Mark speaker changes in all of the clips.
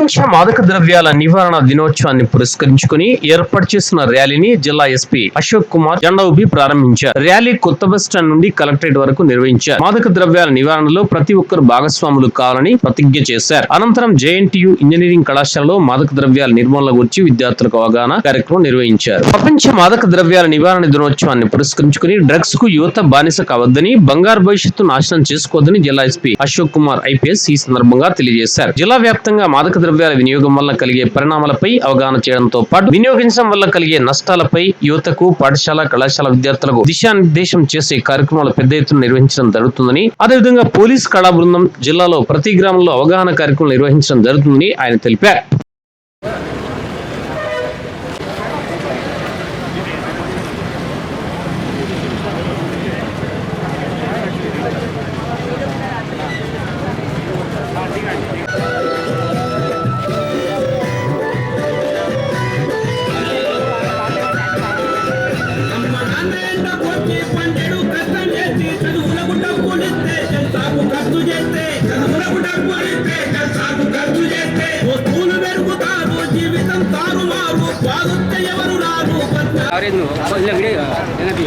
Speaker 1: ప్రపంచ మాదక ద్రవ్యాల నివారణ దినోత్సవాన్ని పురస్కరించుకుని ఏర్పాటు చేసిన ర్యాలీని జిల్లా ఎస్పీ అశోక్ కుమార్ జెండా ఊపి ప్రారంభించారు. ర్యాలీ కొత్త బస్ స్టాండ్ నుండి కలెక్టరేట్ వరకు నిర్వహించారు. మాదక ద్రవ్యాల నివారణలో ప్రతి ఒక్కరు భాగస్వాములు కావాలని ప్రతిజ్ఞ చేశారు. అనంతరం జేఎన్టీయు ఇంజనీరింగ్ కళాశాలలో మాదక ద్రవ్యాల నిర్మూలన గురించి విద్యార్థులకు అవగాహన కార్యక్రమం నిర్వహించారు. ప్రపంచ మాదక ద్రవ్యాల నివారణ దినోత్సవాన్ని పురస్కరించుకుని డ్రగ్స్కు యువత బానిస కావద్దని బంగారు భవిష్యత్తు నాశనం చేసుకోవద్దని జిల్లా ఎస్పీ అశోక్ కుమార్ ఐపీఎస్ ఈ సందర్భంగా తెలియజేశారు. జిల్లా వ్యాప్తంగా మాదక ద్రవ్యాల వినియోగం వల్ల కలిగే పరిణామాలపై అవగాహన చేయడంతో పాటు వినియోగించడం వల్ల కలిగే నష్టాలపై యువతకు పాఠశాల కళాశాల విద్యార్థులకు దిశానిర్దేశం చేసే కార్యక్రమాలు పెద్ద ఎత్తున నిర్వహించడం జరుగుతుందని అదేవిధంగా పోలీస్ కళా బృందం జిల్లాలో ప్రతి గ్రామంలో అవగాహన కార్యక్రమం నిర్వహించడం జరుగుతుందని ఆయన తెలిపారు.
Speaker 2: ಕಾರೇಜ್ನು ಇಲ್ಲ ಬಿಡಿ ಏನದು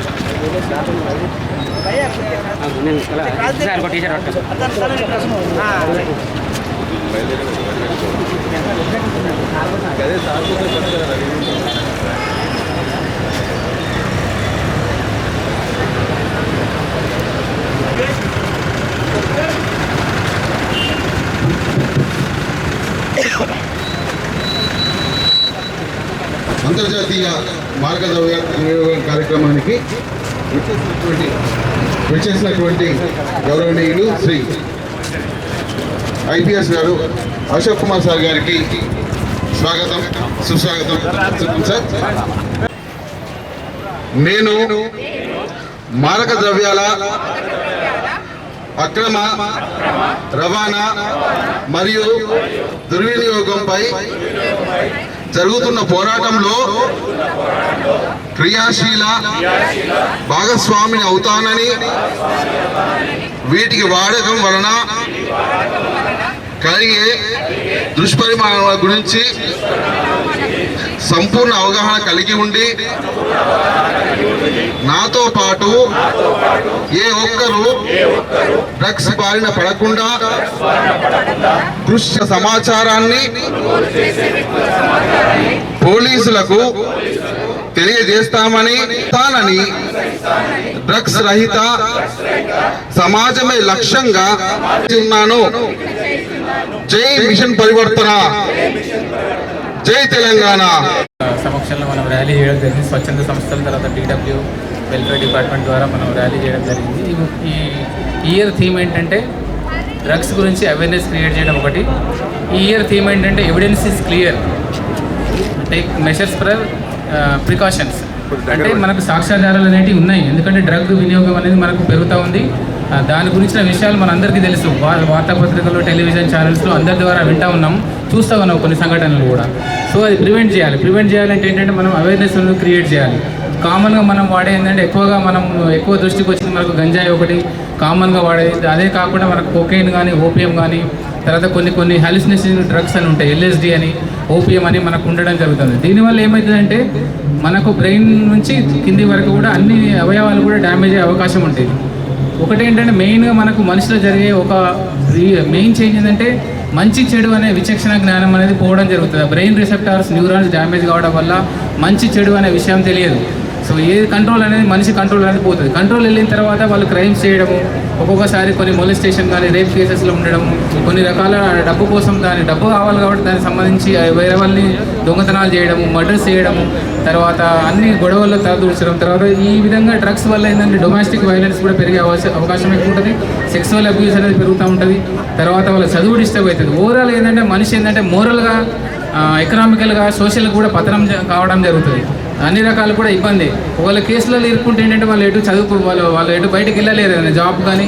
Speaker 2: ಸರ್ ಕೊಟ್ಟು ಟೀಚರ್
Speaker 3: ಹೊಟ್ಟು ಅದೇ ಸಾಕು మార్గద్రవ్య వినియోగం కార్యక్రమానికి వచ్చేసినటువంటి వచ్చేసినటువంటి గౌరవనీయులు శ్రీ ఐపీఎస్ గారు అశోక్ కుమార్ సార్ గారికి స్వాగతం సుస్వాగతం సార్. నేను మారక ద్రవ్యాల అక్రమ రవాణా మరియు దుర్వినియోగంపై జరుగుతున్న పోరాటంలో క్రియాశీల భాగస్వామిని అవుతానని వీటికి వాడకం వలన కలిగే దుష్పరిమాణాల గురించి సంపూర్ణ అవగాహన కలిగి ఉండి నాతో పాటు ఏ ఒక్కరు డ్రగ్స్ బారిన పడకుండా దృశ్య సమాచారాన్ని పోలీసులకు తెలియజేస్తామని తానని డ్రగ్స్ రహిత సమాజమే లక్ష్యంగా ఉన్నాను జై మిషన్ పరివర్తన. జై తెలంగాణ.
Speaker 4: సమక్షంలో మనం ర్యాలీ చేయడం జరిగింది. స్వచ్ఛంద సంస్థల తర్వాత డీడబ్ల్యూ వెల్ఫేర్ డిపార్ట్మెంట్ ద్వారా మనం ర్యాలీ చేయడం జరిగింది. ఈ- ఈ ఇయర్ థీమ్ ఏంటంటే డ్రగ్స్ గురించి అవేర్నెస్ క్రియేట్ చేయడం ఒకటి. ఈ ఇయర్ థీమ్ ఏంటంటే evidence is clear take measures for precautions అంటే మనకు సాక్ష్యాధారాలు అనేటివి ఉన్నాయి. ఎందుకంటే డ్రగ్ వినియోగం అనేది మనకు పెరుగుతూ ఉంది. దాని గురించిన విషయాలు మనందరికీ తెలుసు. వార్తాపత్రికలు టెలివిజన్ ఛానల్స్లో అందరి ద్వారా వింటా ఉన్నాం. చూస్తూ ఉన్నాం కొన్ని సంఘటనలు కూడా. సో అది ప్రివెంట్ చేయాలి. ప్రివెంట్ చేయాలంటే ఏంటంటే మనం అవేర్నెస్ క్రియేట్ చేయాలి. కామన్గా మనం వాడే ఏంటంటే ఎక్కువగా మనం ఎక్కువ దృష్టికి వచ్చింది మనకు గంజాయి ఒకటి కామన్గా వాడేది అదే కాకుండా మనకు కోకెయిన్ కానీ ఓపియం కానీ తర్వాత కొన్ని కొన్ని హెలిసినేషన్ డ్రగ్స్ అని ఉంటాయి. ఎల్ఎస్డి అని ఓపిఎం అని మనకు ఉండడం జరుగుతుంది. దీనివల్ల ఏమవుతుందంటే మనకు బ్రెయిన్ నుంచి కింది వరకు కూడా అన్ని అవయవాలు కూడా డ్యామేజ్ అయ్యే అవకాశం ఉంటుంది. ఒకటి ఏంటంటే మెయిన్గా మనకు మనిషిలో జరిగే ఒక మెయిన్ చేంజ్ ఏంటంటే మంచి చెడు అనే విచక్షణ జ్ఞానం అనేది పోవడం జరుగుతుంది. బ్రెయిన్ రిసెప్టార్స్ న్యూరాన్స్ డ్యామేజ్ కావడం వల్ల మంచి చెడు అనే విషయం తెలియదు. సో ఏది కంట్రోల్ అనేది మనిషి కంట్రోల్ అనేది పోతుంది. కంట్రోల్ వెళ్ళిన తర్వాత వాళ్ళు క్రైమ్స్ చేయడము ఒక్కొక్కసారి కొన్ని మొలిస్టేషన్ కానీ రేప్ కేసెస్లో ఉండడం కొన్ని రకాల డబ్బు కోసం దాని డబ్బు కావాలి కాబట్టి దానికి సంబంధించి వేరే వాళ్ళని దొంగతనాలు చేయడము మర్డర్స్ చేయడము తర్వాత అన్ని గొడవల్లో తలదూర్చడం. తర్వాత ఈ విధంగా డ్రగ్స్ వల్ల ఏంటంటే డొమెస్టిక్ వైలెన్స్ కూడా పెరిగే అవకాశం అవకాశం ఎక్కువ ఉంటుంది. సెక్సువల్ అబ్యూస్ అనేది పెరుగుతూ ఉంటుంది. తర్వాత వాళ్ళ చదువు డిస్టర్బ్ అవుతుంది. ఓవరాల్ ఏంటంటే మనిషి ఏంటంటే మోరల్గా ఎకనామికల్గా సోషల్గా కూడా పతనం కావడం జరుగుతుంది. అన్ని రకాలు కూడా ఇబ్బంది. ఒకవేళ కేసులలో ఇరుక్కుంటే ఏంటంటే వాళ్ళు ఎటు చదువుకు వాళ్ళు వాళ్ళు ఎటు బయటకు వెళ్ళలేరు ఏదైనా జాబ్ కానీ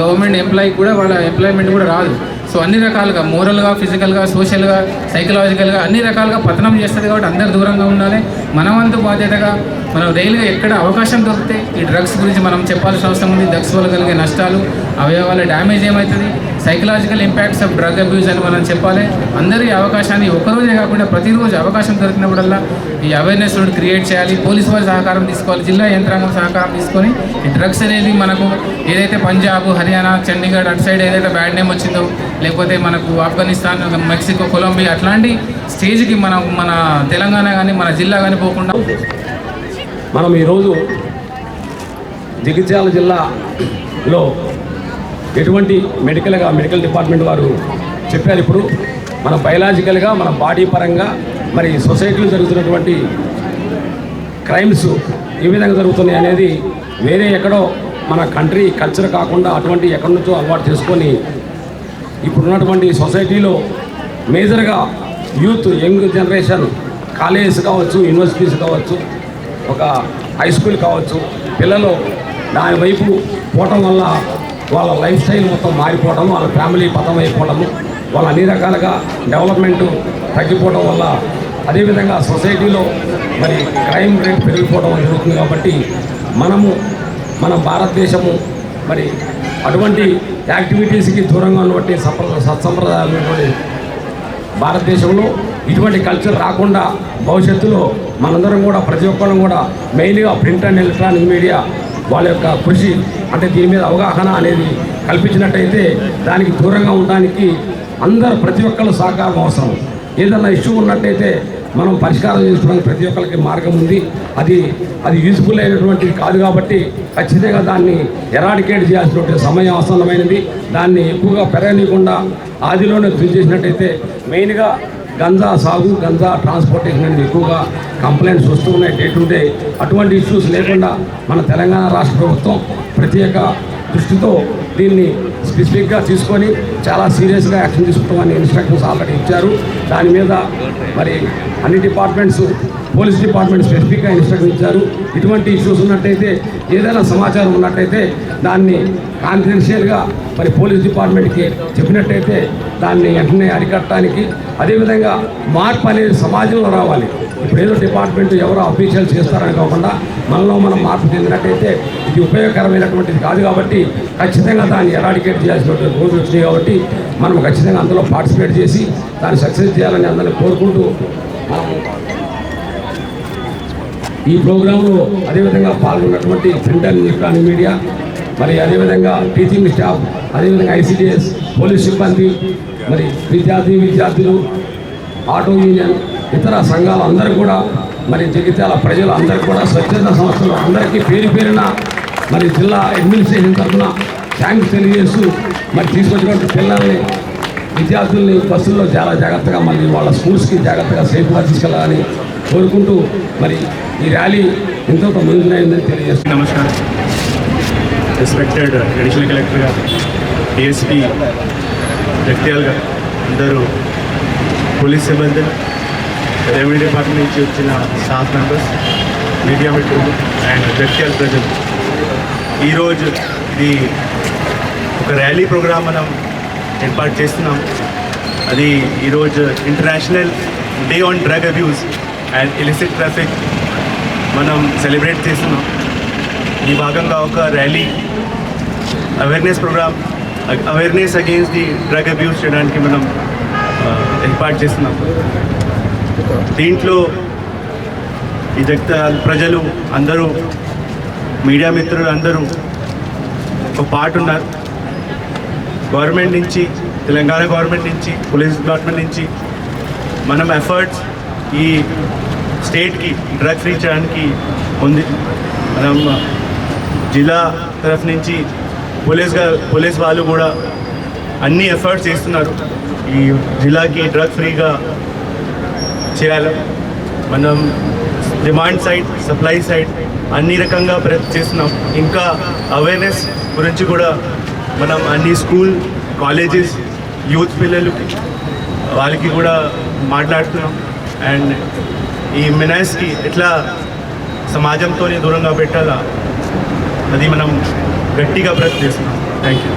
Speaker 4: గవర్నమెంట్ ఎంప్లాయీ కూడా వాళ్ళ ఎంప్లాయ్మెంట్ కూడా రాదు. సో అన్ని రకాలుగా మోరల్గా ఫిజికల్గా సోషల్గా సైకలాజికల్గా అన్ని రకాలుగా పతనం చేస్తుంది కాబట్టి అందరు దూరంగా ఉండాలి. మనవంతు బాధ్యతగా మనం రైలుగా ఎక్కడ అవకాశం దొరికితే ఈ డ్రగ్స్ గురించి మనం చెప్పాల్సిన అవసరం ఉంది. డ్రగ్స్ వల్ల కలిగే నష్టాలు అవయవాల డ్యామేజ్ ఏమవుతుంది psychological impacts of drug abuse అని మనం చెప్పాలి. అందరూ ఈ అవకాశాన్ని ఒకరోజే కాకుండా ప్రతిరోజు అవకాశం దొరికినప్పుడల్లా ఈ అవేర్నెస్ రోడ్ క్రియేట్ చేయాలి. పోలీసు వారి సహకారం తీసుకోవాలి. జిల్లా యంత్రాంగం సహకారం తీసుకొని ఈ డ్రగ్స్ అనేది మనకు ఏదైతే పంజాబ్ హర్యానా చండీగఢ్ అటు సైడ్ ఏదైతే బ్యాడ్ నేమ్ వచ్చిందో లేకపోతే మనకు ఆఫ్ఘనిస్తాన్ మెక్సికో కొలంబియా అట్లాంటి స్టేజ్కి మనం మన తెలంగాణ కానీ మన జిల్లా కానీ పోకుండా
Speaker 5: మనం ఈరోజు జగిత్యాల జిల్లాలో ఎటువంటి మెడికల్గా మెడికల్ డిపార్ట్మెంట్ వారు చెప్పారు ఇప్పుడు మన బయలాజికల్గా మన బాడీ పరంగా మరి సొసైటీలో జరుగుతున్నటువంటి క్రైమ్స్ ఏ విధంగా జరుగుతున్నాయి అనేది వేరే ఎక్కడో మన కంట్రీ కల్చర్ కాకుండా అటువంటి ఎక్కడి నుంచో అలవాటు చేసుకొని ఇప్పుడున్నటువంటి సొసైటీలో మేజర్గా యూత్ యంగ్ జనరేషన్ కాలేజెస్ కావచ్చు యూనివర్సిటీస్ కావచ్చు ఒక హై స్కూల్ కావచ్చు పిల్లలు దాని వైపు పోవటం వల్ల వాళ్ళ లైఫ్ స్టైల్ మొత్తం మారిపోవడం వాళ్ళ ఫ్యామిలీ పతం అయిపోవడము వాళ్ళ అన్ని రకాలుగా డెవలప్మెంట్ తగ్గిపోవడం వల్ల అదేవిధంగా సొసైటీలో మరి క్రైమ్ రేట్ పెరిగిపోవడం జరుగుతుంది కాబట్టి మనము మన భారతదేశము మరి అటువంటి యాక్టివిటీస్కి దూరంగా ఉన్నటువంటి సంప్రదాయ సత్సంప్రదాయాలు ఉన్నటువంటి భారతదేశంలో ఇటువంటి కల్చర్ రాకుండా భవిష్యత్తులో మనందరం కూడా ప్రతి ఒక్కరం కూడా మెయిన్గా ప్రింట్ అండ్ ఎలక్ట్రానిక్ మీడియా వాళ్ళ యొక్క కృషి అంటే దీని మీద అవగాహన అనేది కల్పించినట్టయితే దానికి దూరంగా ఉండడానికి అందరూ ప్రతి ఒక్కళ్ళు సహకారం అవసరం. ఏదన్నా ఇష్యూ ఉన్నట్టయితే మనం పరిష్కారం చేసుకోవడానికి ప్రతి ఒక్కరికి మార్గం ఉంది. అది అది యూజ్ఫుల్ అయినటువంటిది కాదు కాబట్టి ఖచ్చితంగా దాన్ని ఎరాడికేట్ చేయాల్సినటువంటి సమయం అవసరమైనది. దాన్ని ఎక్కువగా పెరగనీయకుండా ఆదిలోనే కృషి చేసినట్టయితే మెయిన్గా గంజా సాగు గంజా ట్రాన్స్పోర్టేషన్ అనేది ఎక్కువగా కంప్లైంట్స్ వస్తూ ఉన్నాయి డే టు డే. అటువంటి ఇష్యూస్ లేకుండా మన తెలంగాణ రాష్ట్ర ప్రభుత్వం ప్రత్యేక దృష్టితో దీన్ని స్పెసిఫిక్గా తీసుకొని చాలా సీరియస్గా యాక్షన్ తీసుకుంటామని ఇన్స్ట్రక్షన్స్ ఆల్రెడీ ఇచ్చారు. దాని మీద మరి అన్ని డిపార్ట్మెంట్స్ పోలీస్ డిపార్ట్మెంట్ స్పెసిఫిక్గా ఇన్స్ట్రక్షన్ ఇచ్చారు. ఇటువంటి ఇష్యూస్ ఉన్నట్టయితే ఏదైనా సమాచారం ఉన్నట్టయితే దాన్ని కాన్ఫిడెన్షియల్గా మరి పోలీస్ డిపార్ట్మెంట్కి చెప్పినట్టయితే దాన్ని వెంటనే అరికట్టడానికి అదేవిధంగా మార్పు అనేది సమాజంలో రావాలి. ఇప్పుడు ఏదో డిపార్ట్మెంట్ ఎవరో అఫీషియల్స్ చేస్తారని కాకుండా మనలో మనం మార్పు చెందినట్టయితే ఇది ఉపయోగకరమైనటువంటిది కాదు కాబట్టి ఖచ్చితంగా దాన్ని ఎరాడికేట్ చేయాల్సినటువంటి రోజులు వచ్చినాయి కాబట్టి మనం ఖచ్చితంగా అందులో పార్టిసిపేట్ చేసి దాన్ని సక్సెస్ చేయాలని అందరినీ కోరుకుంటూ మనం ఈ ప్రోగ్రాంలో అదేవిధంగా పాల్గొన్నటువంటి ప్రింటర్ ఎలక్ట్రానిక్ మీడియా మరి అదేవిధంగా టీచింగ్ స్టాఫ్ అదేవిధంగా ఐసీడీఎస్ పోలీస్ సిబ్బంది మరి విద్యార్థి విద్యార్థులు ఆటో యూనియన్ ఇతర సంఘాలు అందరూ కూడా మరి జగిత్యాల ప్రజలు అందరూ కూడా స్వచ్ఛంద సంస్థలు అందరికీ పేరు పేరున మరి జిల్లా అడ్మినిస్ట్రేషన్ తరఫున థ్యాంక్స్ తెలియజేస్తూ మరి తీసుకొచ్చినటువంటి పిల్లల్ని విద్యార్థుల్ని బస్సుల్లో చాలా జాగ్రత్తగా మళ్ళీ వాళ్ళ స్కూల్స్కి జాగ్రత్తగా సేఫ్గా తీసుకెళ్ళాలని కోరుకుంటూ మరి ఈ ర్యాలీ ఎంతో ముందునైందని తెలియజేస్తున్నాను
Speaker 6: నమస్కారం. రెస్పెక్టెడ్ అడిషనల్ కలెక్టర్ గారు డిఎస్పీ జగ్త్యాల్ గారు అందరూ పోలీస్ సిబ్బంది రెవెన్యూ డిపార్ట్మెంట్ నుంచి వచ్చిన స్టాఫ్ మెంబర్స్ మీడియా మిత్రులు అండ్ జగ్త్యాల్ ప్రజలు. ఈరోజు ఇది ఒక ర్యాలీ ప్రోగ్రాం మనం ఏర్పాటు చేస్తున్నాం. అది ఈరోజు international day on drug abuse and illicit traffic మనం సెలబ్రేట్ చేస్తున్నాం. ఈ భాగంగా ఒక rally awareness program awareness against the drug abuse చేయడానికి మనం ఏర్పాటు చేస్తున్నాం. దీంట్లో ఈ జగత ప్రజలు అందరూ మీడియా మిత్రులు అందరూ ఒక పార్ట్ ఉన్నారు. గవర్నమెంట్ నుంచి తెలంగాణ గవర్నమెంట్ నుంచి పోలీస్ డిపార్ట్మెంట్ నుంచి మనం ఎఫర్ట్స్ ఈ స్టేట్కి డ్రగ్ ఫ్రీ చేయడానికి ఉంది. మనం జిల్లా తరఫు నుంచి పోలీస్గా పోలీస్ వాళ్ళు కూడా అన్ని ఎఫర్ట్స్ చేస్తున్నారు. ఈ జిల్లాకి డ్రగ్ ఫ్రీగా చేయాలి మనం డిమాండ్ సైడ్ సప్లై సైడ్ అన్ని రకంగా ప్రయత్నం చేస్తున్నాం. ఇంకా అవేర్నెస్ గురించి కూడా మనం అన్ని స్కూల్ కాలేజెస్ యూత్ పిల్లలకి వాళ్ళకి కూడా మాట్లాడుతున్నాం. అండ్ ఈ మినాయిస్కి ఎట్లా సమాజంతో దూరంగా పెట్టాలా? అది మనం గట్టిగా ప్రయత్నిస్తున్నాం థ్యాంక్ యూ